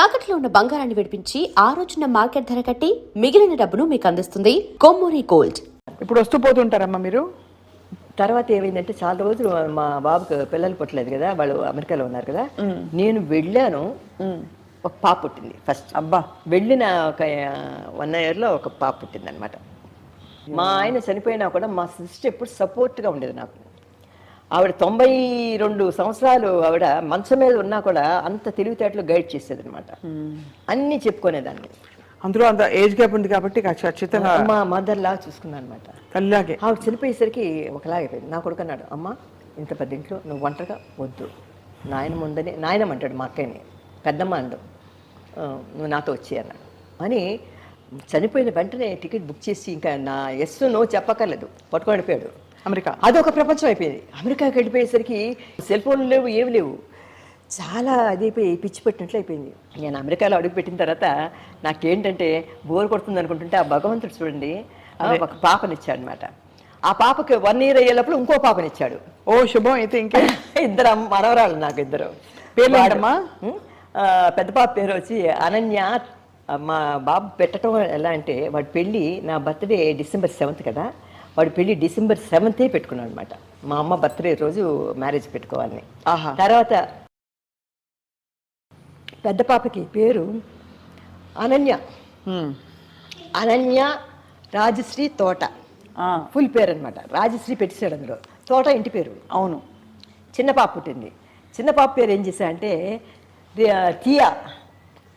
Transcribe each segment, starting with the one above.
తాకట్లో ఉన్న బంగారాన్ని విడిపించి ఆ రోజున మార్కెట్ ధర కట్టి మిగిలిన డబ్బును మీకు అందిస్తుంది కొమ్మూరి గోల్డ్. ఇప్పుడు వస్తూ పోతుంటారమ్మా మీరు? తర్వాత ఏమైందంటే చాలా రోజులు మా బాబుకి పిల్లలు పుట్టలేదు కదా వాళ్ళు అమెరికాలో ఉన్నారు కదా. నేను వెళ్ళాను. ఒక పాప పుట్టింది ఫస్ట్ అబ్బా. వెళ్ళిన ఒక వన్ ఇయర్లో ఒక పాప పుట్టింది అనమాట మా ఆయన చనిపోయినా కూడా మా సిస్టర్ ఎప్పుడు సపోర్ట్గా ఉండేది నాకు. ఆవిడ తొంభై రెండు సంవత్సరాలు ఆవిడ మంచం మీద ఉన్నా కూడా అంత తెలివితేటలు గైడ్ చేసేది అనమాట అన్నీ చెప్పుకునేదాన్ని. అందులో అంత ఏజ్ గ్యాప్ ఉంది కాబట్టి ఖచ్చి- ఖచ్చితంగా మా మదర్ లాగా చూసుకున్నాను అనమాట తల్లిలాగే ఆవిడ చనిపోయేసరికి ఒకలాగైపోయింది నా కొడుకు అన్నాడు అమ్మ ఇంత పెద్ద ఇంట్లో నువ్వు ఒంటరిగా వద్దు. నాయన ముందని నాయనమ్మ అంటాడు మా అక్కయ్యని పెద్దమ్మ అండు "ఆ, నువ్వు నాతో వచ్చి అన్నాడు. అని చనిపోయిన వెంటనే టికెట్ బుక్ చేసి ఇంకా నా ఎస్ నో చెప్పక్కర్లేదు. పట్టుకొని వెళ్ళిపోయాడు. అమెరికా. అదొక ప్రపంచం అయిపోయింది. అమెరికాకి వెళ్ళిపోయేసరికి సెల్ ఫోన్లు లేవు ఏమి లేవు. చాలా అదైపోయి పిచ్చి పెట్టినట్లు అయిపోయింది. నేను అమెరికాలో అడుగు పెట్టిన తర్వాత నాకేంటంటే బోర్ కొడుతుంది అనుకుంటుంటే ఆ భగవంతుడు చూడండి ఒక పాపనిచ్చాడు అనమాట ఆ పాపకి వన్ ఇయర్ అయ్యేటప్పుడు ఇంకో పాపనిచ్చాడు. ఓ శుభం అయితే ఇంకే. ఇద్దరు మనవరాళ్ళు నాకు ఇద్దరు. పేర్లు వాడు- ఏంటమ్మా? ఉం? ఆ, పెద్ద పాప పేరు వచ్చి అనన్య. మా బాబు పెట్టడం ఎలా అంటే వాడి పెళ్ళి నా బర్త్డే డిసెంబర్ సెవెంత్ కదా. వాడి పెళ్ళి డిసెంబర్ సెవెంతే పెట్టుకున్నాడు అనమాట మా అమ్మ బర్త్డే రోజు మ్యారేజ్ పెట్టుకోవాలని. తర్వాత పెద్ద పాపకి పేరు అనన్య. అనన్య రాజశ్రీ తోట. ఫుల్ పేరు అనమాట రాజశ్రీ పెట్టేశాడు అందులో. తోట ఇంటి పేరు. అవును. చిన్న పాప పుట్టింది. చిన్న పాప పేరు ఏం చేశా అంటే టియా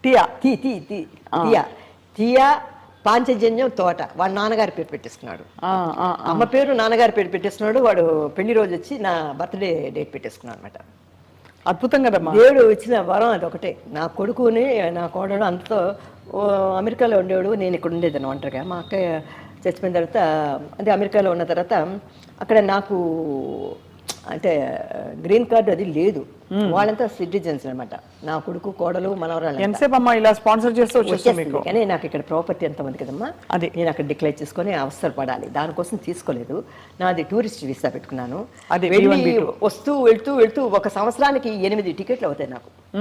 టియా తీ తీ తీ టియా టియా పాంచజన్యం తోట. వాడు నాన్నగారి పేరు పెట్టేసుకున్నాడు. అమ్మ పేరు నాన్నగారి పేరు పెట్టేసుకున్నాడు. వాడు పెళ్ళి రోజు వచ్చి నా బర్త్డే డేట్ పెట్టేసుకున్నాడు అనమాట అద్భుతం కదమ్మా. దేవుడు ఇచ్చిన వరం అది ఒకటే. నా కొడుకుని నా కోడలు అంతతో ఓ, అమెరికాలో ఉండేవాడు. నేను ఇక్కడ ఉండేదాన్ని ఒంటరిగా. మా అక్కయ్య చచ్చిపోయిన తర్వాత అంటే అమెరికాలో ఉన్న తర్వాత అక్కడ నాకు అంటే గ్రీన్ కార్డు అది లేదు. వాళ్ళంతా సిటిజన్స్ అన్నమాట. నా కొడుకు కోడలు మనవరాలు ఎంతసేపు అమ్మా ఇలా స్పాన్సర్ చేస్తూ వచ్చేస్తుంది. కానీ నాకు ఇక్కడ ప్రాపర్టీ ఎంత ఉంది కదమ్మా? అది. నేను అక్కడ డిక్లేర్ చేసుకొని అవసరం పడాలి దానికోసం తీసుకోలేదు. నాది టూరిస్ట్ వీసా పెట్టుకున్నాను. అది వెళ్ళి B1, B2. వస్తూ వెళ్తూ వెళ్తూ ఒక సంవత్సరానికి ఎనిమిది టికెట్లు అవుతాయి నాకు.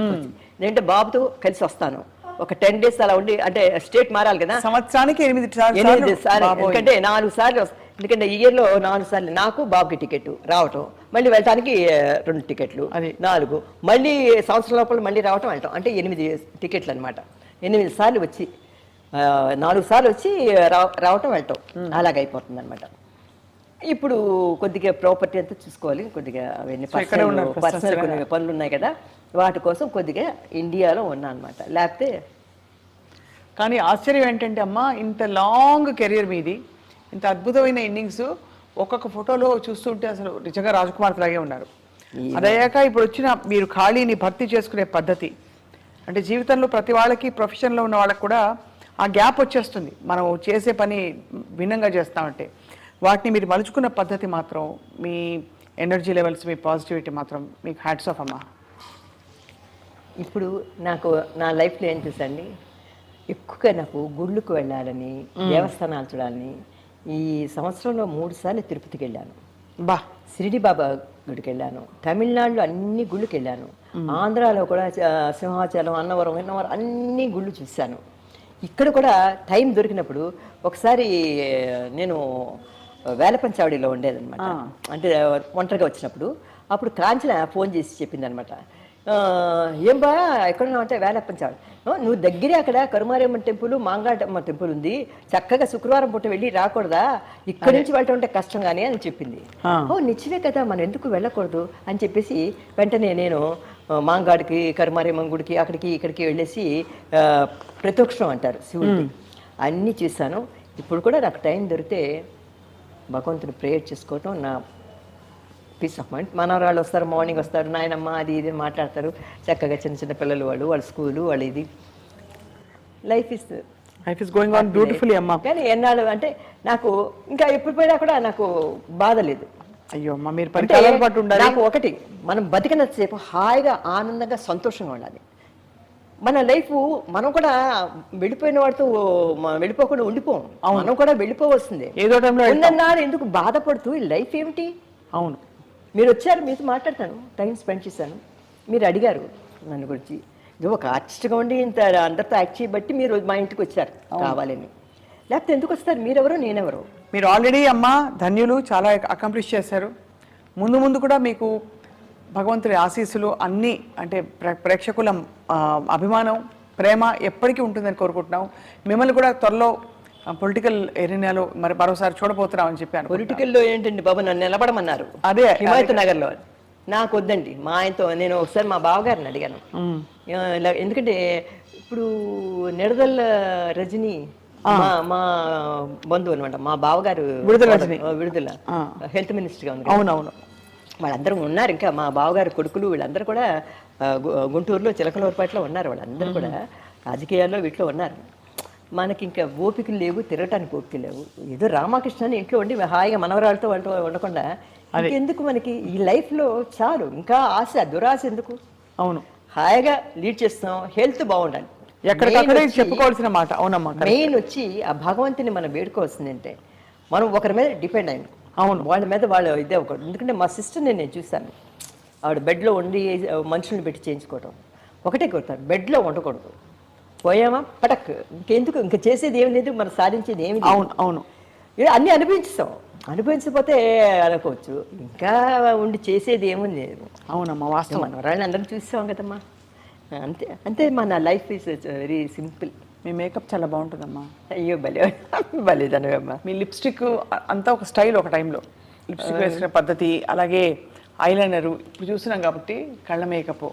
ఎందుకంటే బాబుతో కలిసి వస్తాను. ఒక టెన్ డేస్ అలా ఉండి అంటే స్టేట్ మారాలి కదా. సంవత్సరానికి ఎనిమిది ఎనిమిది సార్లు. ఎందుకంటే నాలుగు సార్లు వస్త- ఎందుకంటే ఈ ఇయర్లో నాలుగు సార్లు నాకు బాబుకి టికెట్ రావటం మళ్ళీ వెళ్ళటానికి రెండు టికెట్లు. నాలుగు. మళ్ళీ సంవత్సరం లోపల మళ్ళీ రావటం వెళ్ళటం. అంటే ఎనిమిది టికెట్లు అనమాట ఎనిమిది సార్లు వచ్చి నాలుగు సార్లు వచ్చి రావ- రావటం వెళ్ళటం. అలాగైపోతుంది అనమాట ఇప్పుడు కొద్దిగా ప్రాపర్టీ అంతా చూసుకోవాలి. కొద్దిగా అవన్నీ పర్సనల్ కొన్ని పనులు ఉన్నాయి కదా. వాటి కోసం కొద్దిగా ఇండియాలో ఉన్నా అనమాట లేకపోతే కానీ ఆశ్చర్యం ఏంటంటే అమ్మా ఇంత లాంగ్ కెరియర్ మీది. ఇంత అద్భుతమైన ఇన్నింగ్స్ ఒక్కొక్క ఫోటోలో చూస్తుంటే అసలు నిజంగా రాజకుమార్ లాగే ఉన్నారు. అదయ్యాక ఇప్పుడు వచ్చిన మీరు ఖాళీని భర్తీ చేసుకునే పద్ధతి. అంటే జీవితంలో ప్రతి వాళ్ళకి ప్రొఫెషన్లో ఉన్న వాళ్ళకి కూడా ఆ గ్యాప్ వచ్చేస్తుంది. మనం చేసే పని భిన్నంగా చేస్తామంటే. వాటిని మీరు మలుచుకున్న పద్ధతి మాత్రం మీ ఎనర్జీ లెవెల్స్ మీ పాజిటివిటీ మాత్రం మీకు హ్యాట్స్ ఆఫ్ అమ్మా. ఇప్పుడు నాకు నా లైఫ్లో ఏం చూసండి ఎక్కువగా నాకు గుళ్ళకు వెళ్ళాలని దేవస్థానాలు చూడాలని ఈ సంవత్సరంలో మూడు సార్లు తిరుపతికి వెళ్ళాను బా. షిరిడి బాబా గుడికి వెళ్ళాను తమిళనాడులో అన్ని గుళ్ళకి వెళ్ళాను ఆంధ్రాలో కూడా సింహాచలం అన్నవరం విన్నవరం అన్ని గుళ్ళు చూశాను. ఇక్కడ కూడా టైం దొరికినప్పుడు ఒకసారి నేను వేలపంచావడిలో ఉండేదన్నమాట. అంటే ఒంటరిగా వచ్చినప్పుడు. అప్పుడు కాంచన ఫోన్ చేసి చెప్పింది అనమాట ఏం బా ఎక్కడ అంటే వేలప్పంచాడు నువ్వు దగ్గరే అక్కడ కరుమారమ్మ టెంపుల్ మాంగాటమ్మ టెంపుల్ ఉంది. చక్కగా శుక్రవారం పూట వెళ్ళి రాకూడదా? ఇక్కడి నుంచి వెళ్ళటం అంటే కష్టం కానీ అని చెప్పింది. ఓ నిజమే కదా మనం ఎందుకు వెళ్ళకూడదు? అని చెప్పేసి వెంటనే నేను మాంగాడికి కరుమారమ్మ గుడికి అక్కడికి ఇక్కడికి వెళ్ళేసి ప్రత్యక్షం అంటారు శివుడికి అన్నీ చూశాను. ఇప్పుడు కూడా నాకు టైం దొరికితే భగవంతుని ప్రేయర్ చేసుకోవటం నా పీస్ ఆఫ్ మైండ్ మనవరాళ్ళు వస్తారు మార్నింగ్ వస్తారు నాయనమ్మ అది ఇది మాట్లాడతారు. చక్కగా చిన్న చిన్న పిల్లలు వాళ్ళు వాళ్ళ స్కూలు వాళ్ళు ఇది. Life is life is going on beautifully అమ్మా. కానీ ఎన్నాళ్ళు అంటే నాకు ఇంకా ఎప్పుడు పోయినా కూడా నాకు బాధ లేదు. అయ్యో అమ్మా మీరు పాటు ఉండాలి. నాకు ఒకటి మనం బతికినంతసేపు హాయిగా ఆనందంగా సంతోషంగా ఉండాలి. మన లైఫ్ మనం కూడా వెళ్ళిపోయిన వాడితో వెళ్ళిపోకుండా ఉండిపోం. మనం కూడా వెళ్ళిపోవలసిందే. ఏదో టైంలో ఎందుకు బాధపడుతూ ఈ లైఫ్ ఏమిటి? అవును. మీరు వచ్చారు మీతో మాట్లాడతాను. టైం స్పెండ్ చేశాను. మీరు అడిగారు నన్ను గురించి. ఇది ఒక ఆర్టిస్ట్గా ఉండి ఇంత అందరితో యాక్ట్ చేయబట్టి మీరు మా ఇంటికి వచ్చారు కావాలని. లేకపోతే ఎందుకు వస్తారు? మీరెవరు? నేనెవరు? మీరు ఆల్రెడీ అమ్మ ధన్యులు చాలా అకంప్లిష్ చేశారు. ముందు ముందు కూడా మీకు భగవంతుడి ఆశీస్సులు అన్నీ అంటే ప్రే- ప్రేక్షకుల అభిమానం ప్రేమ ఎప్పటికీ ఉంటుందని కోరుకుంటున్నాం. మిమ్మల్ని కూడా త్వరలో పొలిటికల్ ఎరీనాలో మరి మరోసారి చూడబోతున్నామని చెప్పాను పొలిటికల్లో ఏంటండి బాబు? నన్ను నిలబడమన్నారు. అదే, హిమాయత్ నగర్లో. నాకు వద్దండి. మా ఆయనతో నేను ఒకసారి మా బావగారిని అడిగాను. ఎందుకంటే ఇప్పుడు నిడదల్ల రజని మా మా బంధువు అనమాట మా బావగారు విడుదల విడుదల. హెల్త్ మినిస్టర్గా ఉంది. అవునవును. వాళ్ళందరూ ఉన్నారు ఇంకా. మా బావగారు కొడుకులు వీళ్ళందరూ కూడా గుంటూరులో చిలకలూరుపేటలో ఉన్నారు. వాళ్ళందరూ కూడా రాజకీయాల్లో వీటిలో ఉన్నారు. మనకి ఇంకా ఓపికలు లేవు తిరగటానికి ఓపిక లేవు. ఏదో రామకృష్ణ అని ఇంట్లో ఉండి హాయిగా మనవరాలతో వాళ్ళతో ఉండకుండా ఇంకెందుకు మనకి? ఈ లైఫ్లో చాలు ఇంకా ఆశ దురాశ ఎందుకు? అవును. హాయిగా లీడ్ చేస్తున్నాం హెల్త్ బాగుండాలి. ఎక్కడికక్కడే చెప్పుకోవాల్సిన మాట. అవునమ్మా. మెయిన్ వచ్చి ఆ భగవంతుని మనం వేడుకోవాల్సిందంటే మనం ఒకరి మీద డిపెండ్ అయ్యాం. అవును. వాళ్ళ మీద వాళ్ళు ఇదే ఒకటి. ఎందుకంటే మా సిస్టర్ని నేను చూశాను. ఆవిడ బెడ్లో ఉండి మనుషుల్ని పెట్టి చేయించుకోవడం ఒకటే కోరుతారు బెడ్లో ఉండకూడదు. పోయామా? పటక్. ఇంకెందుకు? ఇంకా చేసేది ఏమి లేదు మనం సాధించేది ఏమి అవును అవును. అన్నీ అనుభవించాం అనుభవించకపోతే అనుకోవచ్చు ఇంకా ఉండి చేసేది ఏమీ లేదు. అవునమ్మా వాస్తవం. మన వాళ్ళని అందరం చూసాం కదమ్మా. అంతే అంతే మన లైఫ్ ఈజ్ వెరీ సింపుల్. మీ మేకప్ చాలా బాగుంటుందమ్మా. అయ్యో భలే భలేదనవమ్మా మీ లిప్స్టిక్ అంతా ఒక స్టైల్ ఒక టైంలో. లిప్స్టిక్ వేసుకునే పద్ధతి అలాగే ఐలైనరు ఇప్పుడు చూస్తున్నాం కాబట్టి కళ్ళ మేకప్.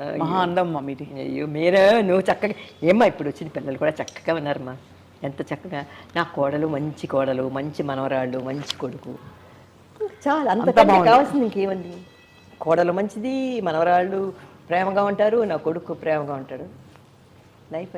మహా అందం మా మీది. అయ్యో మీరే? నువ్వు చక్కగా ఏమ్మా ఇప్పుడు వచ్చిన పిల్లలు కూడా చక్కగా ఉన్నారమ్మా. ఎంత చక్కగా. నా కోడలు మంచి కోడలు మంచి మనవరాళ్ళు మంచి కొడుకు. చాలా అంత కావాల్సింది ఇంకేముంది? కోడలు మంచిది మనవరాళ్ళు ప్రేమగా ఉంటారు నా కొడుకు ప్రేమగా ఉంటాడు. లైఫ్